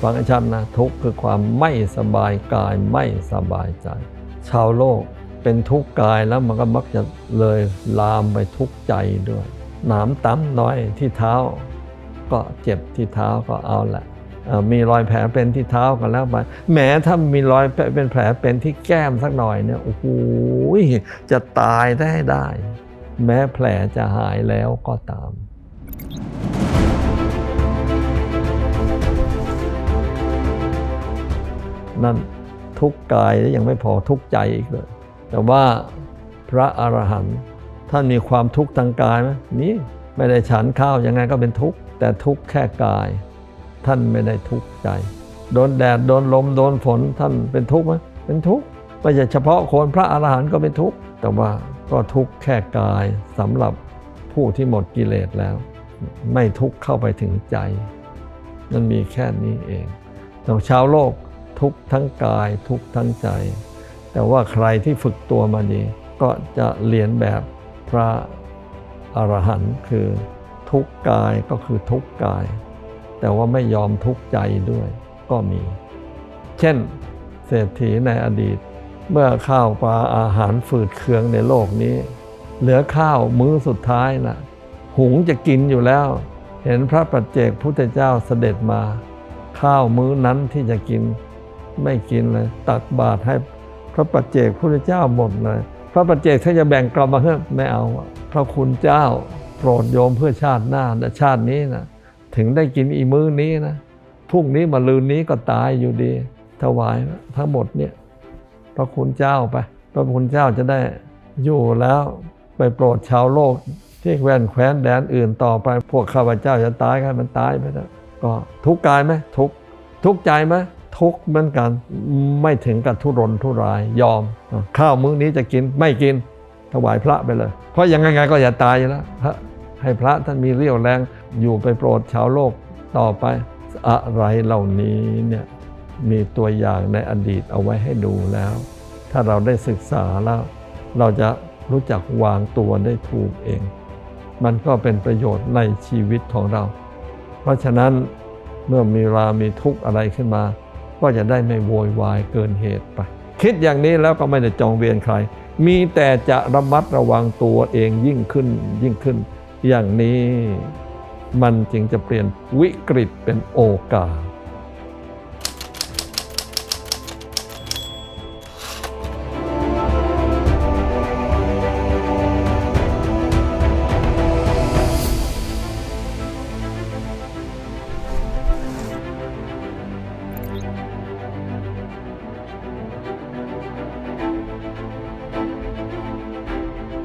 ฟังให้ชัดนะทุกข์คือความไม่สบายกายไม่สบายใจ ชาวโลกเป็นทุกข์กายแล้วมันก็มักจะเลยลามไปทุกข์ใจด้วย หนามตั้มน้อยที่เท้า ก็เจ็บที่เท้าก็เอาแหละมีรอยแผลเป็นที่เท้ากันแล้วไปแหมถ้ามีรอยเป็นแผลเป็นที่แก้มสักหน่อยเนี่ยโอ้โหจะตายได้ได้ แม้แผลจะหายแล้วก็ตาม นั่นทุกกายแล้วยังไม่พอทุกใจอีกเลย แต่ว่าพระอรหันต์ท่านมีความทุกข์ทางกายไหมนี่ไม่ได้ฉันข้าวยังไงก็เป็นทุกข์แต่ทุกข์แค่กาย ท่านไม่ได้ทุกข์ใจ โดนแดดโดนลมโดนฝนท่านเป็นทุกข์ไหมเป็นทุกข์ไม่ใช่เฉพาะคนพระอรหันต์ก็เป็นทุกข์แต่ว่าก็ทุกข์แค่กายสำหรับผู้ที่หมดกิเลสแล้ว ไม่ทุกข์เข้าไปถึงใจมันมีแค่นี้เองแต่ชาวโลก ทุกทั้งกายทุกทั้งใจ แต่ว่าใครที่ฝึกตัวมาดี ก็จะเรียนแบบพระอรหันต์คือทุกกายก็คือทุกกาย แต่ว่าไม่ยอมทุกใจด้วยก็มี เช่น เศรษฐีในอดีต เมื่อข้าวปลาอาหารฝืดเคืองในโลกนี้ เหลือข้าวมื้อสุดท้ายน่ะหุงจะกินอยู่แล้ว เห็นพระปัจเจกพุทธเจ้าเสด็จมา ข้าวมื้อนั้นที่จะกิน ไม่กินเลยตักบาตรให้พระปัจเจกพุทธเจ้าหมดเลย พระปัจเจกถ้าจะแบ่งกลับมาเพิ่มไม่เอา พระคุณเจ้าโปรดโยมเพื่อชาติหน้าและชาตินี้นะถึงได้กินอีมื้อนี้นะพรุ่งนี้มาลืนนี้ก็ตายอยู่ดี ถวายทั้งหมดเนี่ยพระคุณเจ้าไป พระคุณเจ้าจะได้อยู่แล้วไปโปรดชาวโลกที่แว่นแคว้นแดนอื่นต่อไป พวกข้าพเจ้าจะตายกันมันตายไปแล้วก็ทุกข์กายไหมทุกทุกข์ใจไหม ทุกข์เหมือนกัน ไม่ถึงกับทุรนทุรายยอม ข้าวมื้อนี้จะกินไม่กินถวายพระไปเลย เพราะยังไงก็อย่าตายแล้วพระให้พระท่านมีเรี่ยวแรงอยู่ไปโปรดชาวโลกต่อไป อะไรเหล่านี้เนี่ยมีตัวอย่างในอดีตเอาไว้ให้ดูแล้ว ถ้าเราได้ศึกษาแล้ว เราจะรู้จักวางตัวได้ถูกเอง มันก็เป็นประโยชน์ในชีวิตของเรา เพราะฉะนั้นเมื่อมีรามีทุกข์อะไรขึ้นมา ก็จะได้ไม่โวยวายเกินเหตุไป คิดอย่างนี้แล้วก็ไม่ได้จองเวียนใคร มีแต่จะระมัดระวังตัวเองยิ่งขึ้นยิ่งขึ้น อย่างนี้มันจึงจะเปลี่ยนวิกฤตเป็นโอกาส